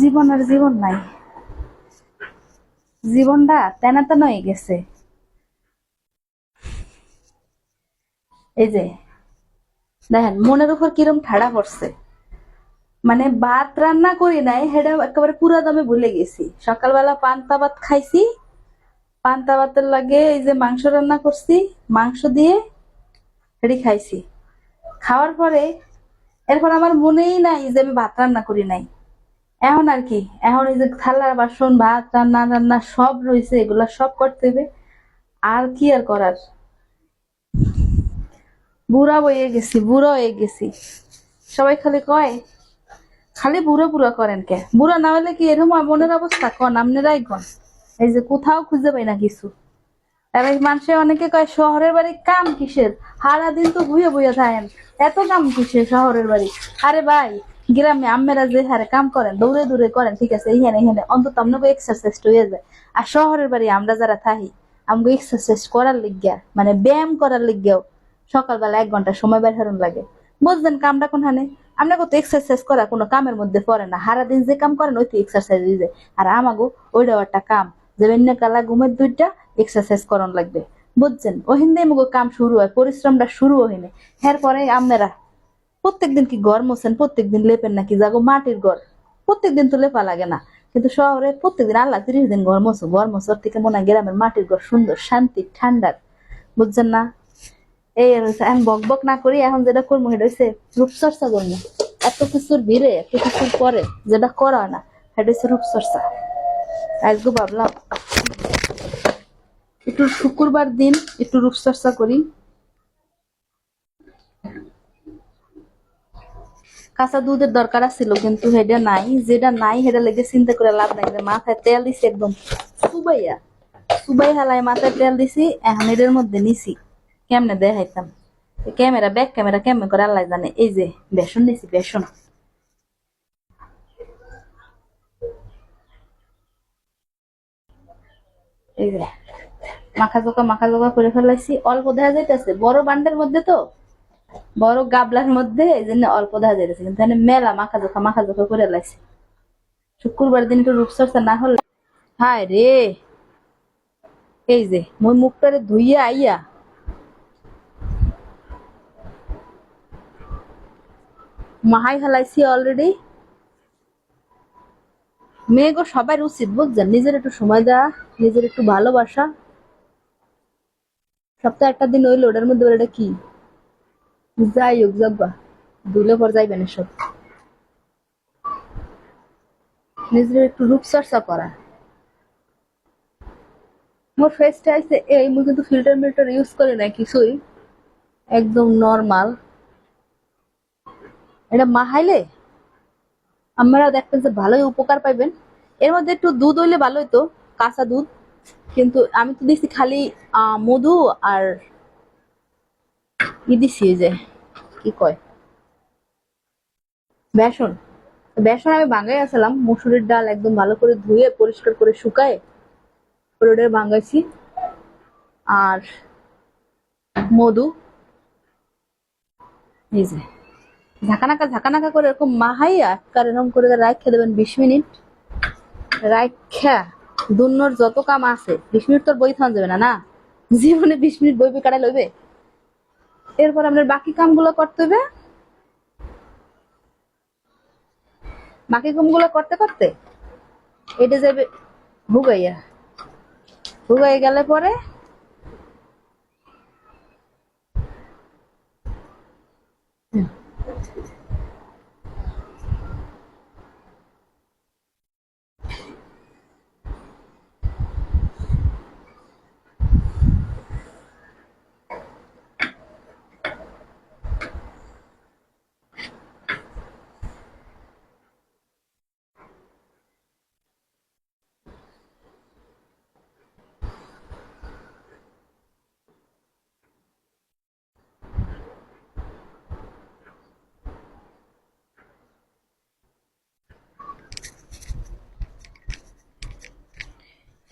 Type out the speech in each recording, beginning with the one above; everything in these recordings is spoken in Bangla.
জীবন আর জীবন নাই। জীবনটা তেনা তেনা হয়ে গেছে। এই যে, দেখেন, মনের উপর কিরম ঠাড়া পড়ছে। মানে ভাত রান্না করি নাই, সেটা একেবারে পুরা দমে ভুলে গেছি। সকালবেলা পান্তা ভাত খাইছি, পান্তা ভাতের লাগে এই যে মাংস রান্না করছি, মাংস দিয়ে সেটি খাইছি। খাওয়ার পরে, এরপর আমার মনেই নাই যে আমি ভাত রান্না করি নাই। এখন আর কি, এখন এই যে থালা, বাসন, ভাত, রান্না রান্না সব রয়েছে, এগুলা সব করতে হবে। আর কি আর করার? বুড়া বইয়ে গেছি, বুড়া হয়ে গেছি। সবাই খালি কয়, খালি বুড়ো বুড়ো করেন কে? বুড়ো না হলে কি এরকম মনের অবস্থা? কন, আপনারাই কন। এই যে কোথাও খুঁজে পাই না কিছু। এবার মানুষে অনেকে কয়, শহরের বাড়ি কাম কিসের? সারা দিন তো বুয়ে বুয়ে থাকেন। এত কাম কিসের শহরের বাড়ি? আরে ভাই গ্রামে আম্মেরা যে হারে কাম করেন, দৌড়ে দৌড়ে করেন, ঠিক আছে, এখানে এখানে। অন্তত আপনাকে এক্সারসাইজ হয়ে যায়। আর শহরের বাড়ি আমরা যারা থাকি আমাকে এক্সারসাইজ করার লিগিয়া মানে ব্যায়াম করার লিগিয়াও সকালবেলা এক ঘণ্টা সময় বের হারুন লাগে। বুঝলেন কামটা কোনখানে? আমরা কত এক্সারসাইজ করা কোনো কামের মধ্যে পড়ে না। সারা দিন যে কাম করেন ওই তো এক্সারসাইজ হয়ে যায়। আর আমাগো ওইটাও একটা কাম, যে বেন্যা কালা ঘুমের দুইটা এক্সারসাইজ করন লাগবে। বুঝছেন? ওহিন দিয়ে মুগো কাম শুরু হয়, পরিশ্রমটা শুরু হইনে এরপরে আপনারা প্রত্যেকদিন কি ঘর মোছেন, প্রত্যেকদিন লেপেন নাকি যাগো মাটির ঘর? প্রত্যেকদিন তো লেপা লাগে না। কিন্তু শহরে প্রত্যেকদিন আল্লাহ তিরিশ দিন ঘর মোছো, ঘর মোছর থেকে মনে গ্রামের মাটির ঘর সুন্দর, শান্তি, ঠান্ডার। বুঝছেন না? এই এখন বক বক না করি, এখন যেটা করব সেটা হচ্ছে রূপচর্চা করব। এত কিছুর ভিড়ে, এত কিছুর পরে যেটা করা না, সেটা হচ্ছে রূপচর্চা। আজকে ভাবলাম, একটু শুক্রবার দিন একটু রূপচর্চা করি। কাঁচা দুধের দরকার ছিল কিন্তু সেটা নাই যেটা নাই সেটা লেগে চিন্তা করে লাভ নাই। মাথায় তেল দিছি একদম। সুবাইয়া, সুবাই হালাই মাথায় তেল দিছি, এখন মধ্যে নিছি। কেমনে দেখাইতাম? ক্যামেরা ব্যাক ক্যামেরা কেমনে করে আল্লাহ জানে। এই যে, বেসন নিছি বেসন। এই যে মাখা জোকা মাখা জোকা করে ফেলাইছি। অল্প দেখা যাইতেছে, বড় বান্ডের মধ্যে তো। বড় গাবলার মধ্যে এই জন্য অল্প দেখা যাইতেছে, কিন্তু মেলা মাখা জোকা মাখা জোকা করে লাইছি। শুক্রবার দিন একটু রূপচর্চা না হলে হায় রে! এই যে, মই মুখটারে ধুইয়া আইয়া মাহাই হালাইছি অলরেডি মেয়েগো সবার উচিত, বুঝছেন? নিজের একটু সময় দেওয়া, নিজের একটু ভালোবাসা। সপ্তাহে একটা দিন ওই ওটার মধ্যে ওটা কি? যাই হোক যাব্বা দুলে পর যাইবেন এসব। নিজের একটু রূপচর্চা করা। মোর ফেসটা আছে এই মুই কিন্তু ফিল্টার মিল্টার ইউজ করি না কিছুই। একদম নর্মাল এটা মাহাইলে আপনারা দেখবেন যে ভালোই উপকার পাইবেন। এর মধ্যে একটু দুধ হইলে ভালো হইতো, কাঁচা দুধ। কিন্তু আমি তো দিছি খালি মধু আর ই দিছি যে? কি কয়? বেসন। বেসন আমি ভাঙাই আসলাম মুসুরির ডাল একদম ভালো করে ধুয়ে, পরিষ্কার করে শুকায় ওটা ভাঙাইছি আর মধু। এই যে, ঝাঁকানাকা ঝাঁকানাকা করে এরকম মাহাইয়া একবার এরকম করে রাখা দেবেন বিশ মিনিট। রাখা দুন্নর যত কাম আছে, বিশ মিনিট তোর বই থান যাবে না না? জীবনে বিশ মিনিট বই কাটাই লইবে এরপর আপনার বাকি কামগুলো করতে হবে। বাকি কামগুলো করতে করতে এটা যাবে ভুগাইয়া। ভুগাই গেলে পরে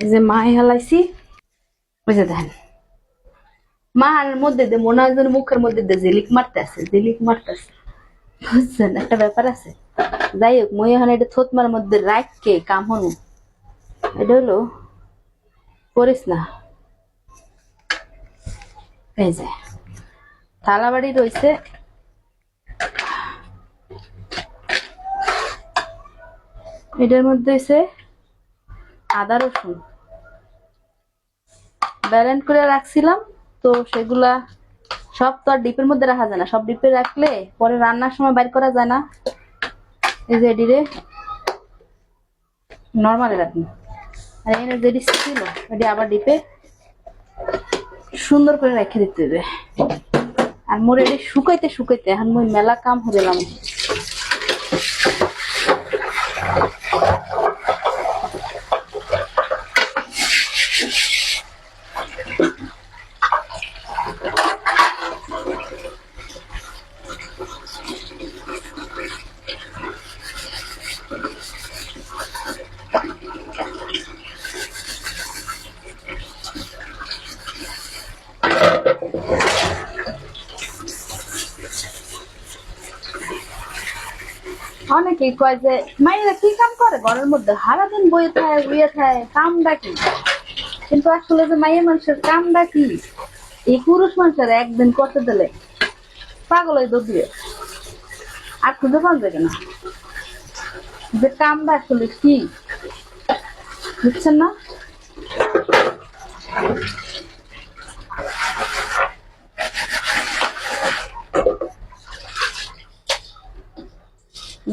এই যে মায়ে হালাইছি, ওই যে মার মধ্যে দে মনে হয় মুখের মধ্যে দে জেলিক মারতে আছে, জেলিক মারতে আছে। বুঝছেন? একটা ব্যাপার আছে। যাই হোক, মই এখন এটা থতমার মধ্যে রাখকে কাম হনু। এটা হলো, করিস না। এই যে থালা বাড়ি রয়েছে এটার মধ্যে হয়েছে আদা, রসুন। ব্যালেন্স করে রাখছিলাম, তো সেগুলা সব তো আর ডিপের মধ্যে রাখা যায় না। সব ডিপে রাখলে পরে রান্নার সময় বাইর করা যায় না। এই যে এডিরে নর্মালে রাখুন আর এখানে যেটি ছিল, এটি আবার ডিপে সুন্দর করে রেখে দিতে হবে। আর মোর এটি শুকাইতে শুকাইতে এখন মই মেলা কাম হয়ে অনেকেই কয় যে মাইরা কি কাম করে? ঘরের মধ্যে সারাদিন বইয়ে থাকে বইয়ে থাকে কামটা কি? কিন্তু আসলে যে মাইয়া মানুষের কামটা কি? এই পুরুষ মানুষের একদিন করতে দিলে পাগল হয়ে দৌড়িয়ে আর খুঁজে পাওয়া যাবে না। যে কামটা আসলে কি? বুঝছেন না?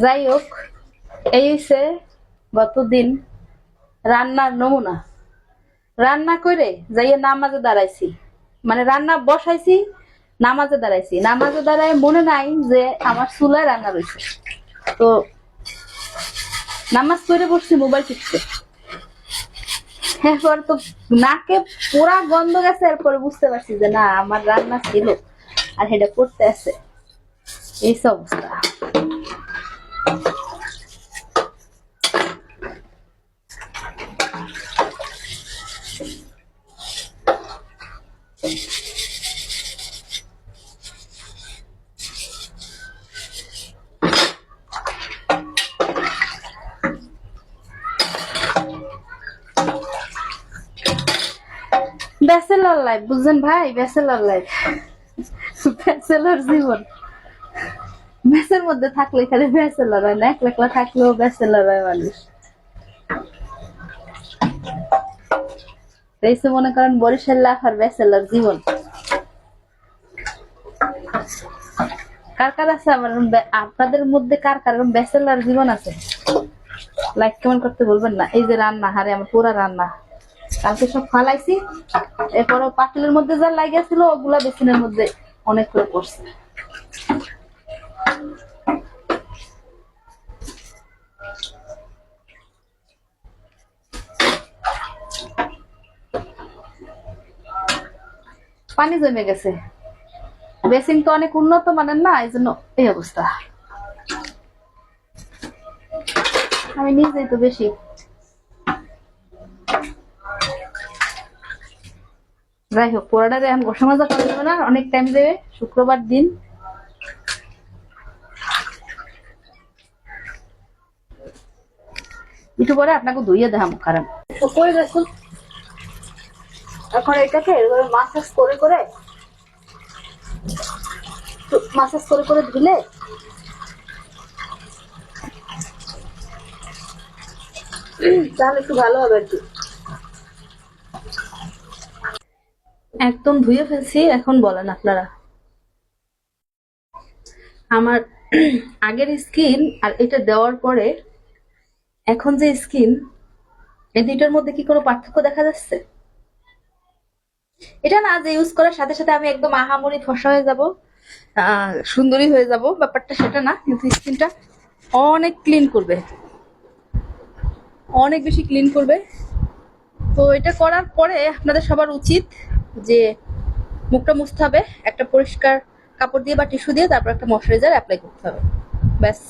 যাই হোক এই হচ্ছে গতদিন রান্নার নমুনা। রান্না করে যাইয়ে নামাজে দাঁড়াইছি। মানে রান্না বসাইছি, নামাজে দাঁড়াইছি। নামাজে দাঁড়ায় মনে নাই যে আমার চুলায় রান্না রয়েছে তো নামাজ পড়ে বসছি মোবাইল টিপতে। এরপর তো নাকে পুরা গন্ধ গেছে, এরপরে বুঝতে পারছি যে না, আমার রান্না ছিল আর সেটা করতে আছে। এই সব অবস্থা ব্যাচেলর লাইফ বুঝছেন ভাই? ব্যাচেলর লাইফ ব্যাচেলর জীবন। মেসের মধ্যে থাকলে খালি ব্যাচেলর হয় না, একলা একলা থাকলেও ব্যাচেলর হয় মানুষ। এই মনে করেন বরিশাল লাফ আর ব্যাচেলর জীবন। কার কার আছে আপনাদের মধ্যে কার কার ব্যাচেলর জীবন আছে? লাইক কমেন্ট করতে বলবেন না। এই যে রান্না, হারে আমার পুরা রান্না। কালকে সব ফালাইছি। এরপরে পাতিলের মধ্যে যা লাগিয়েছিল, ওগুলা বেসিনের মধ্যে অনেক করে পড়ছে পানি জমে গেছে। বেসিন তো অনেক উন্নত মানের না, এই জন্য এই অবস্থা। আমি নিজেই তো বেশি। যাই হোক পোড়াটারে এখন গোসা মাজা করা যাবে না, অনেক টাইম দেবে, শুক্রবার দিন। একটু পরে আপনাকে ধুইয়ে দেখাম কারণ। করে দেখুন। এখন এটাকে এভাবে মাসাজ করে করে মাসাজ করে করে ধুলে, তাহলে একটু ভালো হবে আর কি। একদম ধুয়ে ফেলছি, এখন বলেন আপনারা। আমার আগের স্কিন আর এটা দেওয়ার পরে, এখন যে স্কিন, এই দুইটার মধ্যে কি কোনো পার্থক্য দেখা যাচ্ছে? এটা না যে ইউজ করার সাথে সাথে আমি একদম আহামরি ফসা হয়ে যাব সুন্দরী হয়ে যাব, ব্যাপারটা সেটা না, কিন্তু স্কিনটা অনেক ক্লিন করবে। অনেক বেশি ক্লিন করবে। তো এটা করার পরে আপনাদের সবার উচিত যে মুখটা মুছতে হবে, একটা পরিষ্কার কাপড় দিয়ে বা টিস্যু দিয়ে তারপর একটা ময়শ্চারাইজার অ্যাপ্লাই করতে হবে। ব্যাস।